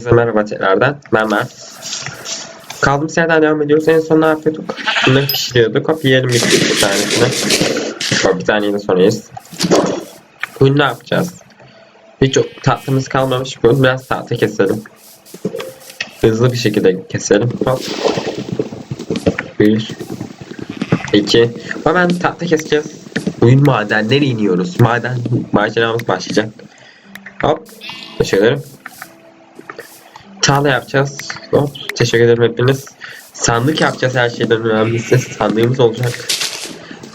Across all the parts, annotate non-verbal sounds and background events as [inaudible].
Herkese merhaba tekrardan. Ben Mert. Kaldığımız yerden devam ediyoruz. En son ne yapıyorduk? Bunları pişiriyorduk. Hop yiyelim bir tanesini. Hop bir taneyi de sonra. Bugün ne yapacağız? Hiç tatlımız kalmamış. Bugün biraz tahta keselim. Hızlı bir şekilde keselim. Hop. Bir. iki. Hemen tahta keseceğiz. Bugün madenlere iniyoruz. Maden maceramız başlayacak. Hop. Ederim. Çağla yapacağız. Hop, teşekkür ederim hepiniz. Sandık yapacağız her şeyden önemlisi. Sandığımız olacak.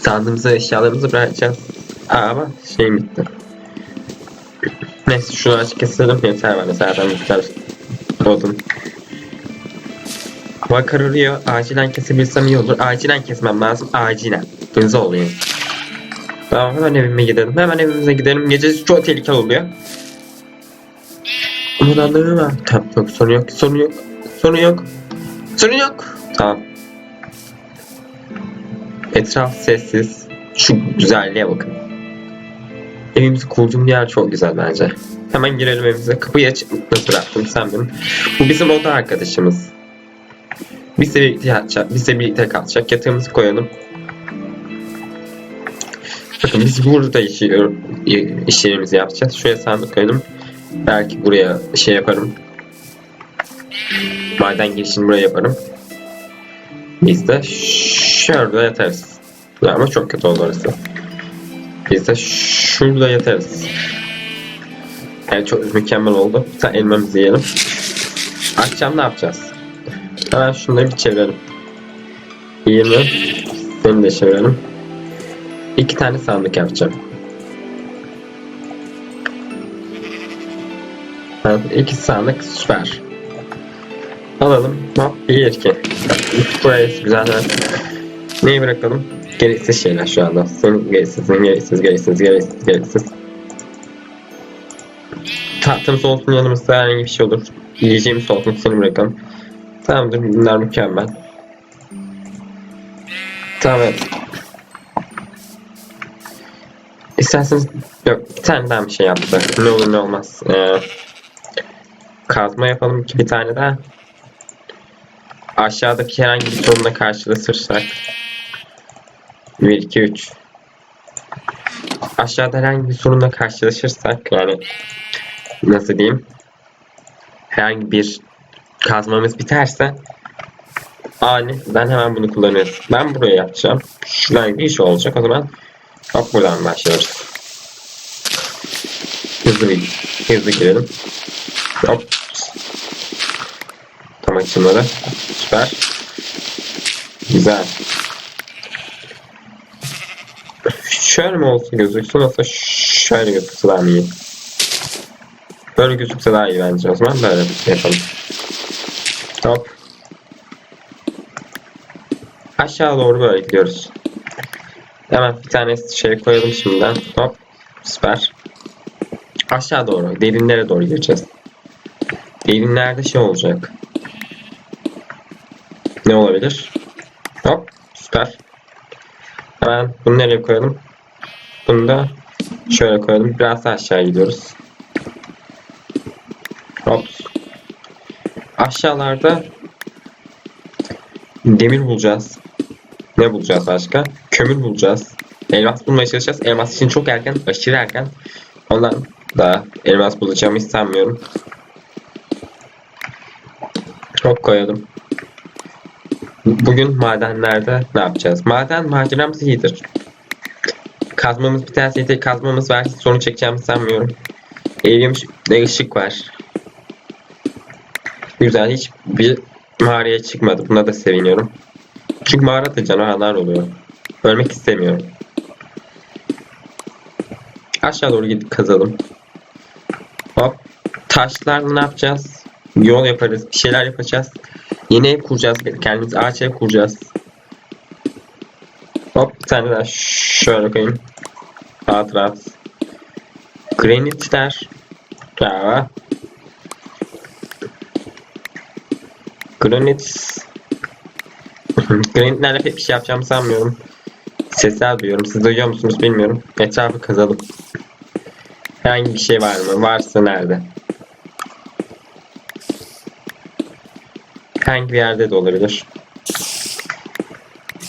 Sandığımıza eşyalarımızı bırakacağız. Aa, ama şey bitti. Neyse şunu açık keselim. Yeter bana zaten miktar odun. Hava kararıyor. Acilen kesebilsem iyi olur. Acilen kesmem lazım. Acilen. Hızlı olayım. Tamam hemen evime gidelim. Hemen evimize gidelim. Gecesi çok tehlikeli oluyor. Allah'ım var. Tamam yok sorun yok sorun yok. Sorun yok. Sorun yok. Tamam. Etraf sessiz. Şu güzelliğe bakın. Evimizi kurduğum yer çok güzel bence. Hemen girelim evimize. Kapıyı açık bıraktım sen benim. Bu bizim oda arkadaşımız. Bizle birlikte yatacak. Bizle birlikte kalacak. Yatağımızı koyalım. Bakın biz burada işi, iş yapacağız. Şuraya sandık koyalım. Belki buraya şey yaparım. Maden girişini buraya yaparım. Biz de şurada yatarız. Ya ama çok kötü oldu orası. Biz de şurada yatarız. Yani çok mükemmel oldu. Sen elmamızı yiyelim. Akşam ne yapacağız? Hemen şunları bir çevirelim. 20. Seni de çevirelim. İki tane sandık yapacağım. Evet, iki sandık süper. Alalım. Hop bir iki. Buraya güzel. Neyi bırakalım? Gereksiz şeyler şu anda. Senin gereksiz, senin gereksiz, gereksiz, gereksiz, gereksiz. Tahtımız olsun yanımızda herhangi bir şey olur. Yiyeceğimiz olsun seni bırakalım. Tamamdır bunlar mükemmel. Tamam evet. İsterseniz yok bir tane daha bir şey yaptı. Ne olur ne olmaz. Ee, kazma yapalım ki bir tane daha. Aşağıdaki herhangi bir sorunla karşılaşırsak 1 2 3 Aşağıda herhangi bir sorunla karşılaşırsak yani nasıl diyeyim herhangi bir kazmamız biterse ani ben hemen bunu kullanıyorum. Ben buraya yapacağım. Şuradan bir iş olacak o zaman hop buradan başlıyoruz. Hızlı bir hızlı girelim. Hop. Tam açılmadı. Süper. Güzel. Şöyle mi olsa gözüksün yoksa şöyle gözükse daha iyi? Böyle gözükse daha iyi bence o zaman böyle yapalım. Hop. Aşağı doğru böyle gidiyoruz. Hemen bir tane şey koyalım şimdiden. Hop. Süper. Aşağı doğru, derinlere doğru gireceğiz. Derinlerde şey olacak. Ne olabilir? Hop, süper. Hemen bunu nereye koyalım? Bunu da şöyle koyalım. Biraz daha aşağı gidiyoruz. Hop. Aşağılarda demir bulacağız. Ne bulacağız başka? Kömür bulacağız. Elmas bulmaya çalışacağız. Elmas için çok erken, aşırı erken. Ondan da elmas bulacağımı sanmıyorum. Çok koyalım. Bugün madenlerde ne yapacağız? Maden maceramız iyidir. Kazmamız biterseydi kazmamız var. Sorun çekeceğimi sanmıyorum. Elimde ışık var. Güzel hiç bir mağaraya çıkmadı. Buna da seviniyorum. Çünkü mağarada canavarlar oluyor. Ölmek istemiyorum. Aşağı doğru gidip kazalım. Hop. Taşlarla ne yapacağız? Yol yaparız. Bir şeyler yapacağız. Yeni ev kuracağız. Kendimiz ağaç ev kuracağız. Hop bir tane daha şöyle koyayım. Rahat rahat. Granitler. Ya. Granit. [laughs] Granitlerle pek bir şey yapacağımı sanmıyorum. Sesler duyuyorum. Siz duyuyor musunuz bilmiyorum. Etrafı kazalım. Herhangi bir şey var mı? Varsa nerede? Herhangi bir yerde de olabilir.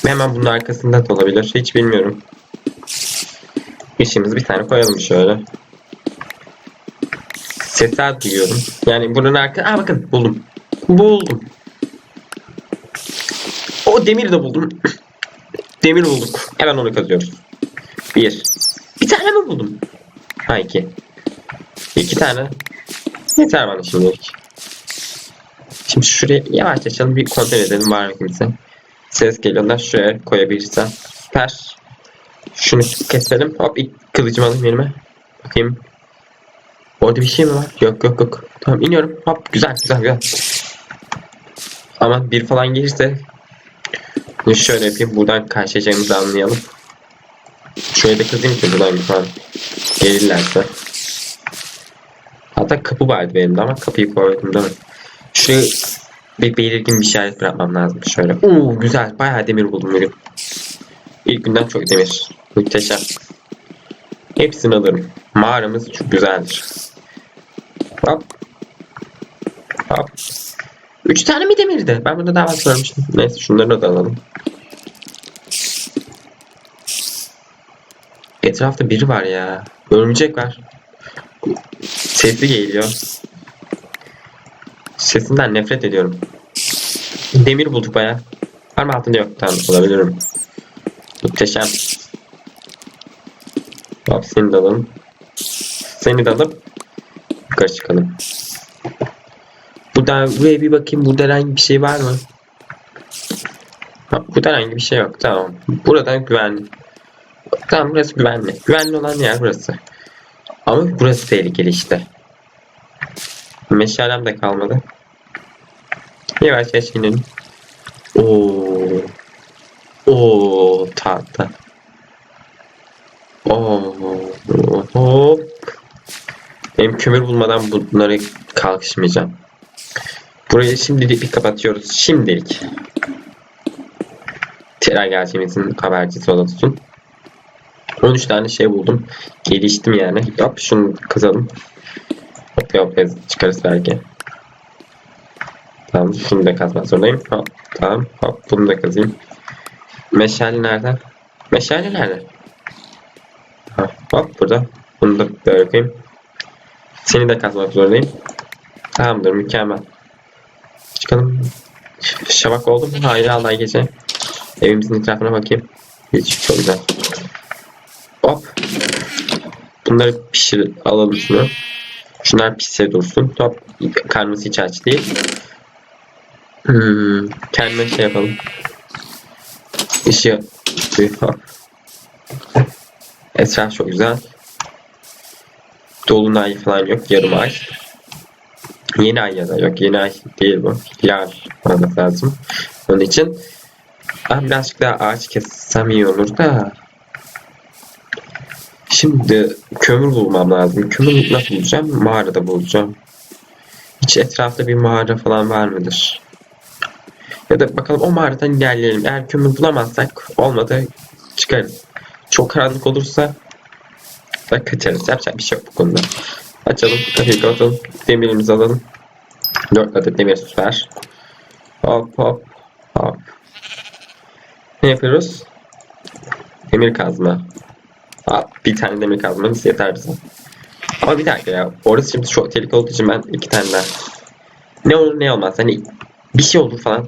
Hemen bunun arkasında da olabilir. Hiç bilmiyorum. İşimizi bir tane koyalım şöyle. Sesler duyuyorum. Yani bunun arka... Aa bakın buldum. Buldum. O demir de buldum. [clears throat] demir bulduk. Hemen onu kazıyoruz. Bir. Bir tane mi buldum? Ha iki. İki tane. Yeter bana şimdilik. Şimdi şuraya yavaş açalım bir kontrol edelim var mı kimse. Ses geliyor da şuraya koyabilirsem. Süper. Şunu keselim. Hop ilk kılıcımı alayım elime. Bakayım. Orada bir şey mi var? Yok yok yok. Tamam iniyorum. Hop güzel güzel güzel. Ama bir falan gelirse şöyle yapayım. Buradan karşılayacağımızı anlayalım. Şöyle de kızayım ki buradan bir falan gelirlerse. Hatta kapı vardı benim de ama kapıyı koydum değil mi? Şuraya bir belirgin bir işaret bırakmam lazım şöyle. Oo güzel. Bayağı demir buldum bugün. İlk günden çok demir. Muhteşem. Hepsini alırım. Mağaramız çok güzeldir. Hop. Hop. Üç tane mi demirdi? Ben burada daha fazla görmüştüm. Neyse şunları da alalım. Etrafta biri var ya. Örümcek var. Sesli geliyor. Sesinden nefret ediyorum. Demir bulduk baya. Var mı altında yok. Tamam olabilirim. Muhteşem. Hop seni de alalım. Seni de alıp yukarı çıkalım. Buradan buraya bir bakayım. Burada herhangi bir şey var mı? Ha, burada herhangi bir şey yok. Tamam. Buradan güvenli. Tamam burası güvenli. Güvenli olan yer burası. Ama burası tehlikeli işte. Meşalem de kalmadı. Yavaş yavaş inelim. Oo. Oo tahta. Oo. Hop. Benim kömür bulmadan bunları kalkışmayacağım. Burayı şimdilik bir kapatıyoruz. Şimdilik. Tera gerçeğimizin habercisi olsun. 13 tane şey buldum. Geliştim yani. Yap şunu kazalım. Hop yap çıkarız belki. Tamam şunu da kazmak zorundayım. Hop tamam hop bunu da kazayım. Meşale nerede? Meşale nerede? Ha, hop burada. Bunu da böyle koyayım. Seni de kazmak zorundayım. Tamamdır mükemmel. Çıkalım. Şabak oldu mu? Hayır Allah gece. Evimizin etrafına bakayım. Hiç çok güzel. Hop. Bunları pişir alalım şunu. Şunlar pişse dursun. Top karnımız hiç aç değil. Hmm, kendime şey yapalım. İşi hop. Etraf çok güzel. Dolunay falan yok. Yarım ay. Yeni ay ya da yok. Yeni ay değil bu. Hilal olması lazım. Onun için ben birazcık daha ağaç kessem iyi olur da. Şimdi kömür bulmam lazım. Kömür nasıl bulacağım? Mağarada bulacağım. Hiç etrafta bir mağara falan var mıdır? Ya da bakalım o mağaradan ilerleyelim. Eğer kömür bulamazsak olmadı çıkarız. Çok karanlık olursa da kaçarız. Yapacak bir şey yok bu konuda. Açalım. Kapıyı kapatalım. Demirimizi alalım. 4 adet demir süper. Hop hop hop. Ne yapıyoruz? Demir kazma. Hop, bir tane demir kazmamız yeter bize. Ama bir dakika ya. Orası şimdi çok tehlikeli olduğu için ben iki tane daha. Ne olur ne olmaz. Hani bir şey olur falan.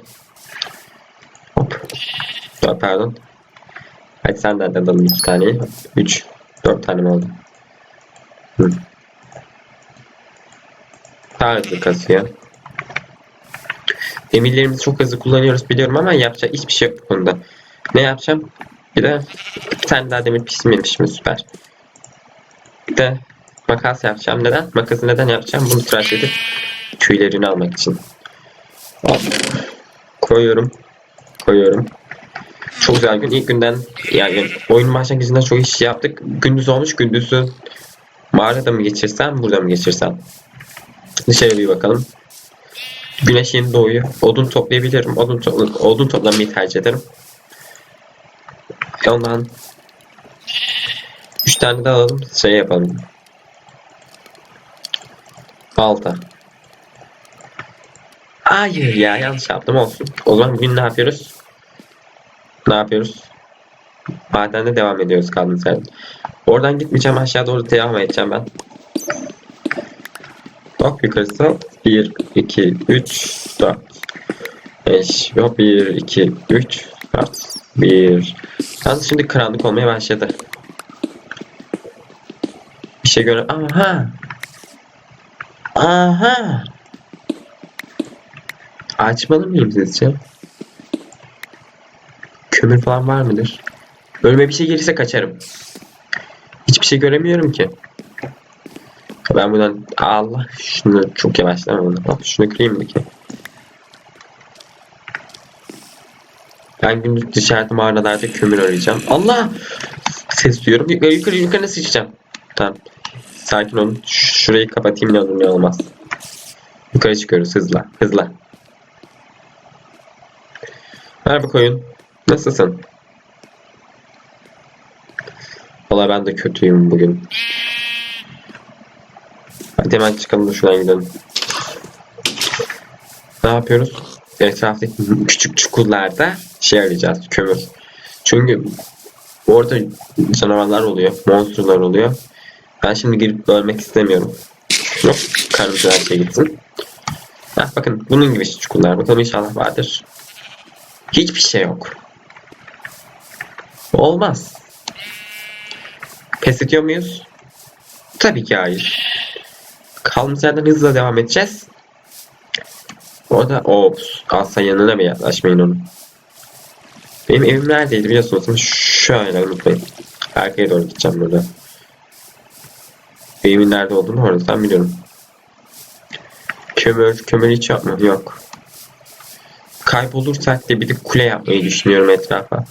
Hop. Dur, pardon. Hadi senden de alalım iki tane. Üç. Dört tane mi oldu? Hı. Daha hızlı kasıyor. Demirlerimizi çok hızlı kullanıyoruz biliyorum ama yapacak hiçbir şey yok bu konuda. Ne yapacağım? Bir de bir tane daha demir pişmemiş mi? Süper. Bir de makas yapacağım. Neden? Makası neden yapacağım? Bunu tıraş edip tüylerini almak için. Koyuyorum. Koyuyorum. Çok güzel gün. İlk günden yani oyun başlangıcında çok iş yaptık. Gündüz olmuş. Gündüzü mağarada mı geçirsem, burada mı geçirsem? Dışarı bir bakalım. Güneş yeni doğuyor. Odun toplayabilirim. Odun, to odun toplamayı tercih ederim. E ondan 3 tane daha alalım. Şey yapalım. Balta. Hayır ya yanlış yaptım olsun. O zaman bugün ne yapıyoruz? Ne yapıyoruz? Madende devam ediyoruz kaldığımız yerden. Oradan gitmeyeceğim aşağı doğru devam edeceğim ben. Hop yukarısı. 1, 2, 3, 4. 5. Hop 1, 2, 3, 4. 1. Yalnız şimdi karanlık olmaya başladı. Bir şey göre... Aha! Aha! Açmalı mıyım sizce? Kömür falan var mıdır? Önüme bir şey gelirse kaçarım. Hiçbir şey göremiyorum ki. Ben buradan Allah şunu çok yavaşlamadım. Hop şunu kırayım mı ki? Ben gündüz dışarıda mağaralarda kömür arayacağım. Allah! Ses duyuyorum. Yukarı yukarı yukarı nasıl çıkacağım? Tamam. Sakin olun. Şurayı kapatayım ne olur ne olmaz. Yukarı çıkıyoruz hızla. Hızla. Merhaba koyun. Nasılsın? Valla ben de kötüyüm bugün. Hadi hemen çıkalım da şuradan gidelim. Ne yapıyoruz? Etraftaki küçük çukurlarda şey arayacağız. Kömür. Çünkü orada canavarlar oluyor. Monsterlar oluyor. Ben şimdi girip ölmek istemiyorum. Yok. Karnımıza her şey gitsin. Heh, bakın bunun gibi çukurlar. Bakalım inşallah vardır. Hiçbir şey yok. Olmaz. Pes ediyor muyuz? Tabii ki hayır. Kaldığımız yerden hızla devam edeceğiz. Orada ops asla yanına mı yaklaşmayın onun. Benim evim neredeydi biliyorsunuz şöyle unutmayın. Arkaya doğru gideceğim burada. Evimin nerede olduğunu oradan biliyorum. Kömür, kömür hiç yapma. Yok. Kaybolursak da bir de kule yapmayı düşünüyorum etrafa.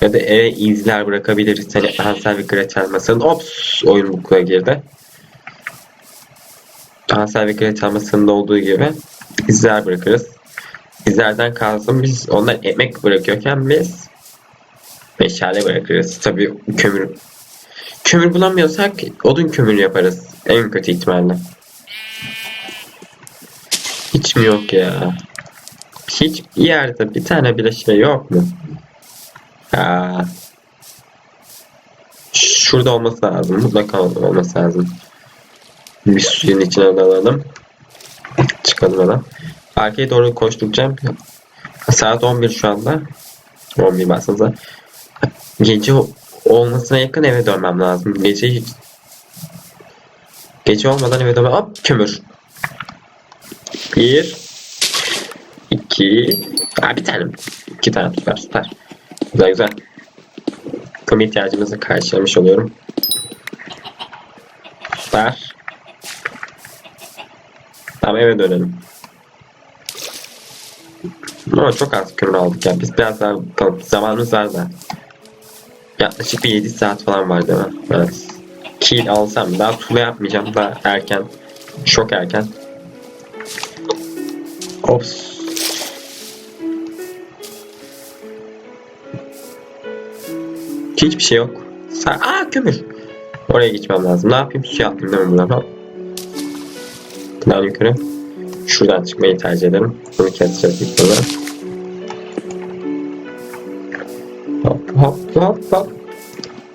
Ya da eve izler bırakabiliriz. Hani Hansel ve Gretel masalının. Ops! Oyun bukla girdi. Hansel ve Gretel masalında olduğu gibi izler bırakırız. İzlerden kalsın biz onlar ekmek bırakıyorken biz meşale bırakırız. Tabii kömür kömür bulamıyorsak odun kömürü yaparız. En kötü ihtimalle. Hiç mi yok ya? Hiç yerde bir tane bile şey yok mu? Ha. Şurada olması lazım. Mutlaka olması lazım. Bir suyun içine dalalım. Çıkalım hemen. Arkaya doğru koştukça saat 11 şu anda. 11 baksanıza. Gece olmasına yakın eve dönmem lazım. Gece Gece olmadan eve dönmem. Hop kömür. Bir. iki. Ha, bir tane. İki tane süper süper. Güzel güzel. Kömür ihtiyacımızı karşılamış oluyorum. Süper. Tamam eve dönelim. Ama çok az kömür aldık ya. Biz biraz daha bakalım. Zamanımız var da. Yaklaşık bir 7 saat falan var değil mi? Evet. Kill alsam daha tula yapmayacağım daha erken. Çok erken. Ops. Hiçbir şey yok. Sa Aa kömür. Oraya gitmem lazım. Ne yapayım? Suya atlayayım değil mi buradan? Buradan yukarı. Şuradan çıkmayı tercih ederim. Bunu keseceğiz ilk sonra. Hop hop hop hop.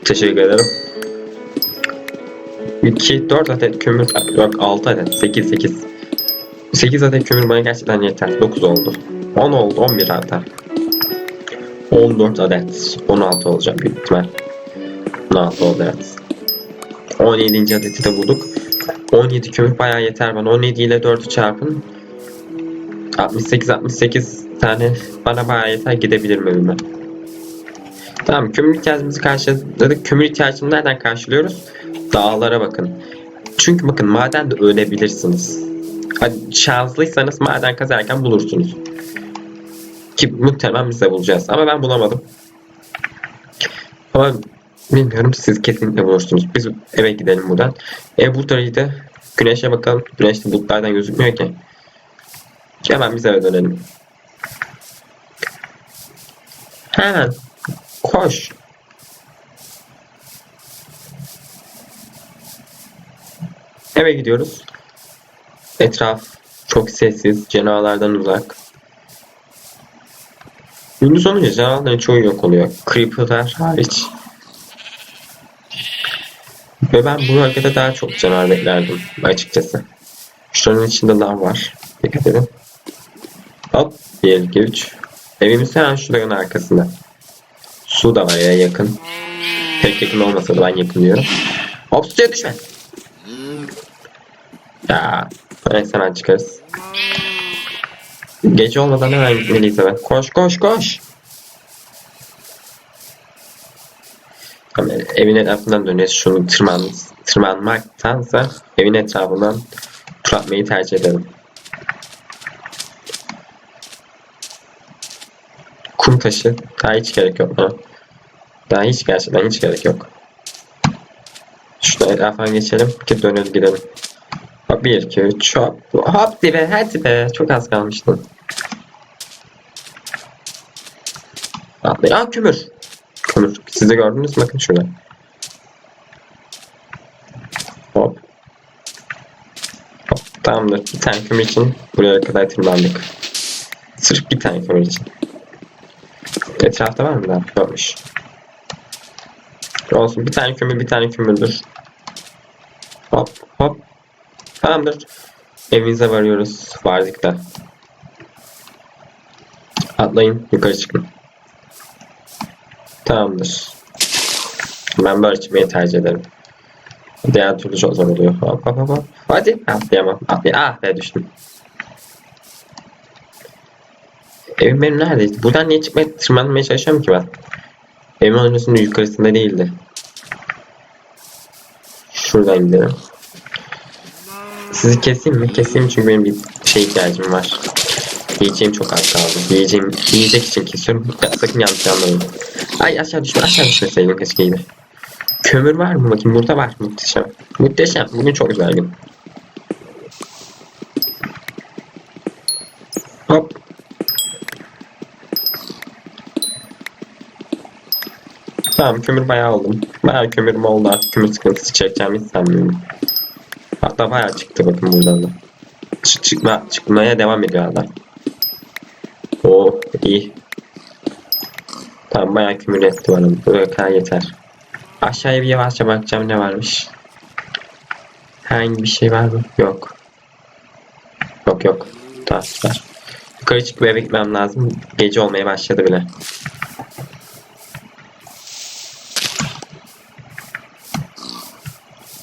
Teşekkür ederim. 2, 4 adet kömür, yok 6 adet, 8, 8. 8 adet kömür bana gerçekten yeter. 9 oldu. 10 oldu, 11 hatta. 14 adet, 16 olacak büyük ihtimal. 16 oldu evet. 17. adeti de bulduk. 17 kömür bayağı yeter bana. 17 ile 4'ü çarpın. 68 68 tane bana bayağı yeter gidebilirim evime. Tamam kömür ihtiyacımızı karşıladık. Kömür ihtiyacını nereden karşılıyoruz? Dağlara bakın. Çünkü bakın madende ölebilirsiniz. Hadi şanslıysanız maden kazarken bulursunuz. Ki muhtemelen biz de bulacağız. Ama ben bulamadım. Ama bilmiyorum siz kesinlikle bulursunuz. Biz eve gidelim buradan. Ev buradaydı. Güneşe bakalım. Güneş de bulutlardan gözükmüyor ki. Hemen biz eve dönelim. Ha, koş. Eve gidiyoruz. Etraf Çok sessiz, canavarlardan uzak. Gündüz olunca canavarların çoğu yok oluyor. Creeper'lar hariç. Ve ben bu bölgede daha çok canavar beklerdim açıkçası. Şuranın içinde lav var. Dikkat edin. Hop. 1, 2, 3. Evimiz hemen şuranın arkasında. Su da var ya yakın. Pek yakın olmasa da ben yakın diyorum. Hop suya düşme. Ya. Neyse hemen çıkarız. Gece olmadan hemen gitmeliyiz hemen. Koş koş koş. Ama evin etrafından dönüyoruz. Şunu tırman, tırmanmaktansa evin etrafından tur atmayı tercih ederim. Kum taşı. Daha hiç gerek yok. Ha? Daha hiç gerçekten hiç gerek yok. Şurada etrafından geçelim ki dönelim gidelim. 1 2 3 hop. Hop dibe hadi be. Çok az kalmıştı. Atlayın. Aa kömür. Kömür. Siz de gördünüz? Bakın şurada. Hop. Hop. Tamamdır. Bir tane kömür için buraya kadar tırmandık. Sırf bir tane kömür için. Etrafta var mı daha? Yokmuş. Olsun. Bir tane kömür, bir tane kömürdür. Hop hop. Tamamdır. Evimize varıyoruz. Vardık da. Atlayın. Yukarı çıkın. Tamamdır. Ben böyle çıkmayı tercih ederim. Diğer türlü çok zor oluyor. Hop hop hop. Hadi. Atlayamam. Atlayamam. Ah be düştüm. Evim benim neredeydi? Buradan niye çıkmaya, tırmanmaya çalışıyorum ki ben? Evimin önüsünün yukarısında değildi. Şuradan gidelim. Sizi keseyim mi? Keseyim çünkü benim bir şey ihtiyacım var. Yiyeceğim çok az kaldı. Yiyeceğim, yiyecek için kesiyorum. Ya, sakın yanlış anlamayın. Ay aşağı düşme, aşağı düşmeseydin keşkeydi. Kömür var mı? Bakayım burada var. Muhteşem. Muhteşem. Bugün çok güzel gün. Hop. Tamam kömür bayağı aldım. Bayağı kömürüm oldu artık kömür sıkıntısı çekeceğim hiç sanmıyorum. Hatta bayağı çıktı bakın buradan da. Çık çıkma, çıkmaya devam ediyor hala. Oo iyi. Tamam bayağı kömür etti bana. Buraya kadar yeter. Aşağıya bir yavaşça bakacağım ne varmış. Herhangi bir şey var mı? Yok. Yok yok. Tamam süper. Yukarı çıkıp eve gitmem lazım. Gece olmaya başladı bile.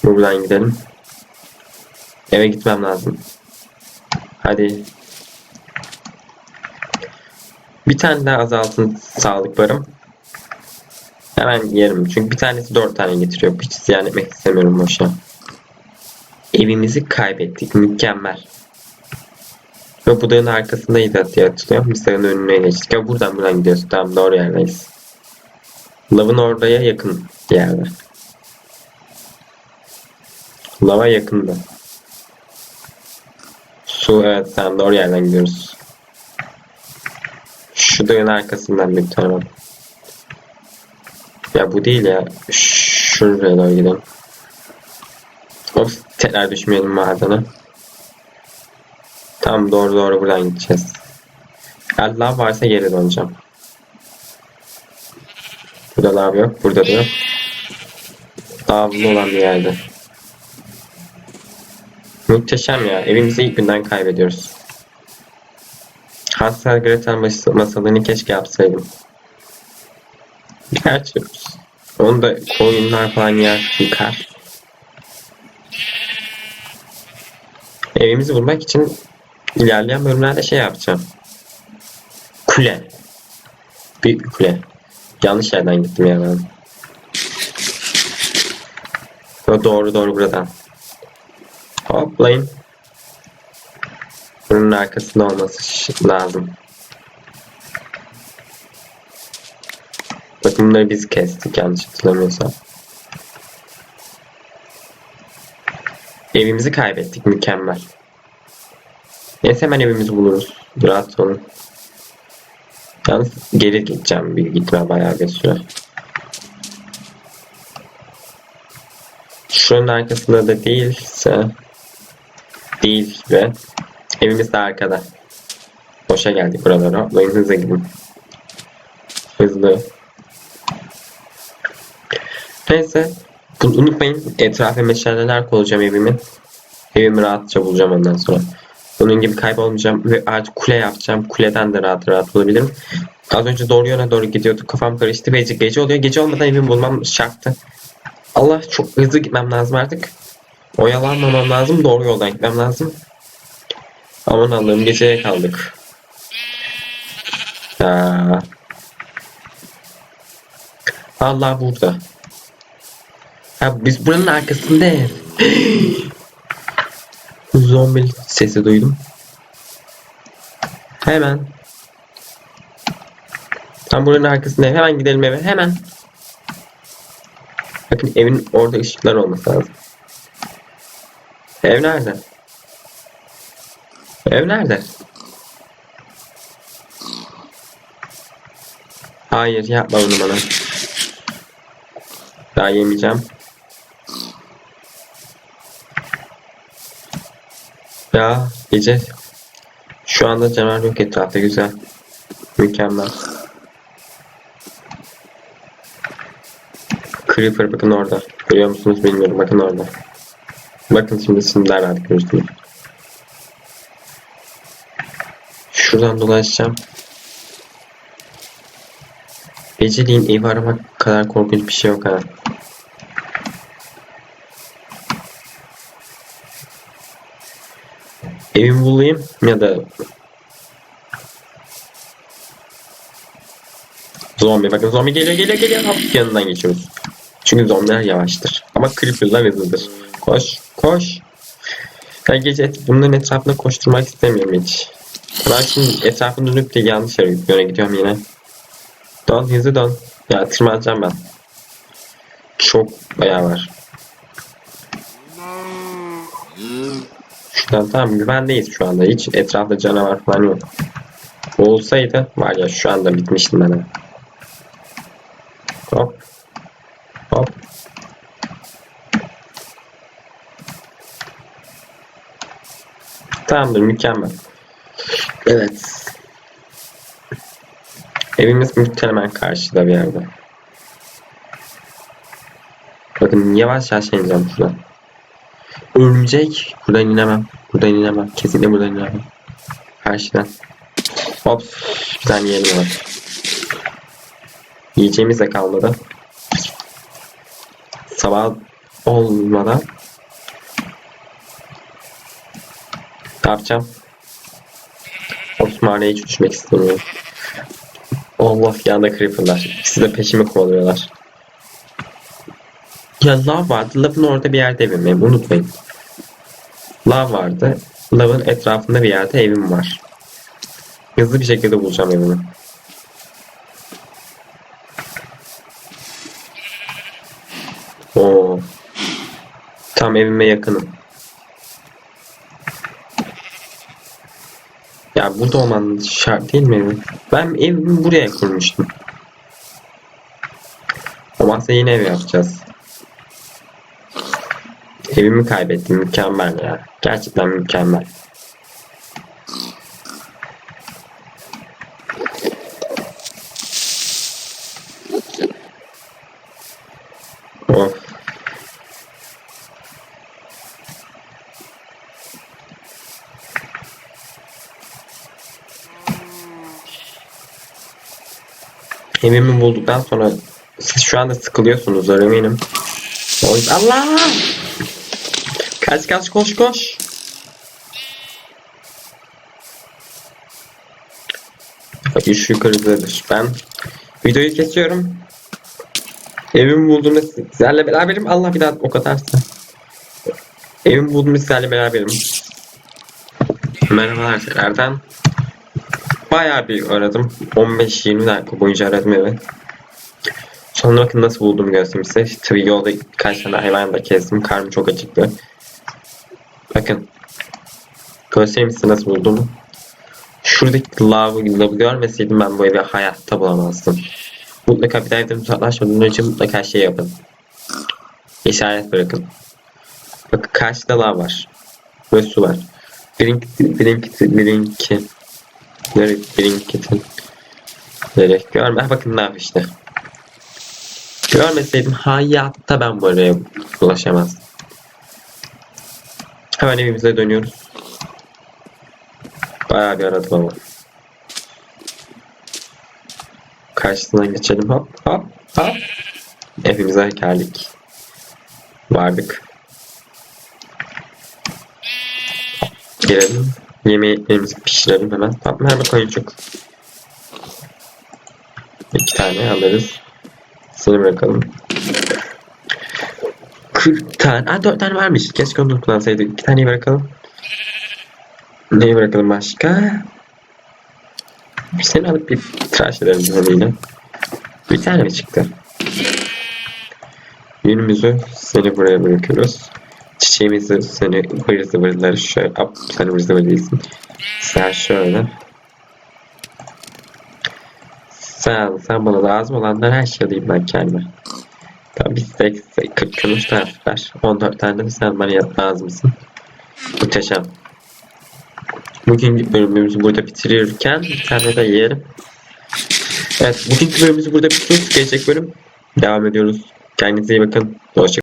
Buradan gidelim. Eve gitmem lazım. Hadi. Bir tane daha azaltın sağlıklarım. Hemen yerim. Çünkü bir tanesi dört tane getiriyor. Hiç ziyan etmek istemiyorum boşa. Evimizi kaybettik. Mükemmel. Ve bu dağın arkasındaydı diye hatırlıyorum. Dağın önüne geçtik. Ya buradan buradan gidiyoruz. Tamam doğru yerdeyiz. Lavın oraya yakın yerde. Lava yakında. Su evet tamam doğru yerden gidiyoruz. Şu dağın arkasından bir tane. Ya bu değil ya. Şuraya doğru gidelim. Of tekrar düşmeyelim madene. Tamam doğru doğru buradan gideceğiz. Lav varsa geri döneceğim. Burada lav yok. Burada da yok. Lavlı olan bir yerde. Muhteşem ya. Evimizi ilk günden kaybediyoruz. Hansel Gretel mas- masalını keşke yapsaydım. [laughs] Gerçi onu da koyunlar falan yer yıkar. Evimizi bulmak için ilerleyen bölümlerde şey yapacağım. Kule. Büyük bir kule. Yanlış yerden gittim ya ben. Doğru doğru buradan. Hoplayın. Bunun arkasında olması lazım. Bakın bunları biz kestik yanlış hatırlamıyorsam. Evimizi kaybettik mükemmel. Neyse hemen evimizi buluruz. Rahat olun. Yalnız geri gideceğim bir gitme bayağı bir süre. Şunun arkasında da değilse değil ve Evimiz de arkada. Boşa geldik buralara. Hoplayın hızlı gidin. Hızlı. Neyse. Bunu unutmayın. Etrafa meşaleler koyacağım evimin. Evimi rahatça bulacağım ondan sonra. Bunun gibi kaybolmayacağım ve artık kule yapacağım. Kuleden de rahat rahat bulabilirim. Az önce doğru yöne doğru gidiyorduk. Kafam karıştı ve gece oluyor. Gece olmadan evimi bulmam şarttı. Allah çok hızlı gitmem lazım artık. Oyalanmamam lazım. Doğru yoldan gitmem lazım. Aman Allah'ım geceye kaldık. Ya. Allah burada. Ha, biz buranın arkasında ev. [gasps] Zombi sesi duydum. Hemen. Tam buranın arkasında. Hemen gidelim eve. Hemen. Bakın evin orada ışıklar olması lazım. Ev nerede? Ev nerede? Hayır yapma bunu bana. Daha yemeyeceğim. Ya gece şu anda canavar yok etrafta güzel. Mükemmel. Creeper bakın orada. Görüyor musunuz bilmiyorum bakın orada. Bakın şimdi simler artık gözüküyor. Şuradan dolaşacağım. Geceliğin ev aramak kadar korkunç bir şey yok ha. Evimi bulayım ya da Zombi bakın zombi geliyor geliyor geliyor hop yanından geçiyoruz. Çünkü zombiler yavaştır. Ama creeper'lar hızlıdır. Koş koş. Ben gece et, bunların etrafında koşturmak istemiyorum hiç. Ben şimdi etrafını dönüp de yanlış yöne gidiyorum yine. Don hızlı don. Ya tırmanacağım ben. Çok bayağı var. Şuradan tamam güvendeyiz şu anda. Hiç etrafta canavar falan yok. Olsaydı var ya şu anda bitmiştim ben. Hop. Tamamdır mükemmel. Evet. Evimiz muhtemelen karşıda bir yerde. Bakın yavaş yavaş ineceğim şuradan. Örümcek. Buradan inemem. Buradan inemem. Kesinlikle buradan inemem. Karşıdan. Hop. Bir tane yiyelim var. Yiyeceğimiz de kalmadı. Sabah olmadan yapacağım? Osmanlı'ya hiç düşmek istemiyorum. Allah yanda creeper'lar. İkisi de peşimi kovalıyorlar. Ya lav vardı. Lavın orada bir yerde evim. Evim unutmayın. Lav vardı. Lavın etrafında bir yerde evim var. Hızlı bir şekilde bulacağım evimi. Oo. Tam evime yakınım. Ya burada olman şart değil mi? Ben evimi buraya kurmuştum. Ama yine ev yapacağız. Evimi kaybettim. Mükemmel ya. Gerçekten mükemmel. Of. Evimi bulduktan sonra siz şu anda sıkılıyorsunuzdur eminim. Allah! Kaç kaç koş koş. Üç yukarıdadır. Ben videoyu kesiyorum. Evimi bulduğumda sizlerle beraberim. Allah bir daha o kadarsa. Evimi bulduğumda sizlerle beraberim. Merhabalar tekrardan. Bayağı bir aradım. 15-20 dakika boyunca aradım evi. Sonra bakın nasıl bulduğumu göstereyim size. Tabii yolda birkaç tane hayvan da kestim. Karnım çok acıktı. Bakın. Göstereyim size nasıl bulduğumu. Şuradaki lavı, lavı görmeseydim ben bu evi hayatta bulamazdım. Mutlaka bir evden uzaklaşmadan önce mutlaka şey yapın. İşaret bırakın. Bakın karşıda lav var. Ve su var. Blink, blink, blink. Blink'in? Nereye? Görme. Bakın ne işte. Görmeseydim hayatta ben buraya ulaşamaz. Hemen evimize dönüyoruz. Bayağı bir aradım ama. Karşısından geçelim hop hop hop. Evimize geldik. Vardık. Girelim. Yemeğimizi pişirelim hemen. Tamam merhaba koyuncuk. İki tane alırız. Seni bırakalım. 40 tane. Aa 4 tane varmış. Keşke onu kullansaydık. 2 taneyi bırakalım. Neyi bırakalım başka? Seni alıp bir tıraş edelim haliyle. Bir tane mi çıktı? Yünümüzü seni buraya bırakıyoruz. Çiçeğimizi seni ıvır zıvırları şöyle hop sen ıvır zıvır değilsin. Sen şöyle. Sen, sen bana lazım olanlar her şeyi alayım ben kendime. Tamam biz 40 kırmış taraflar. 14 tane de sen bana yap lazımsın. Muhteşem. Bugünkü bölümümüzü burada bitirirken bir tane de yiyelim. Evet bugünkü bölümümüzü burada bitiriyoruz. Gelecek bölüm devam ediyoruz. Kendinize iyi bakın. Hoşçakalın.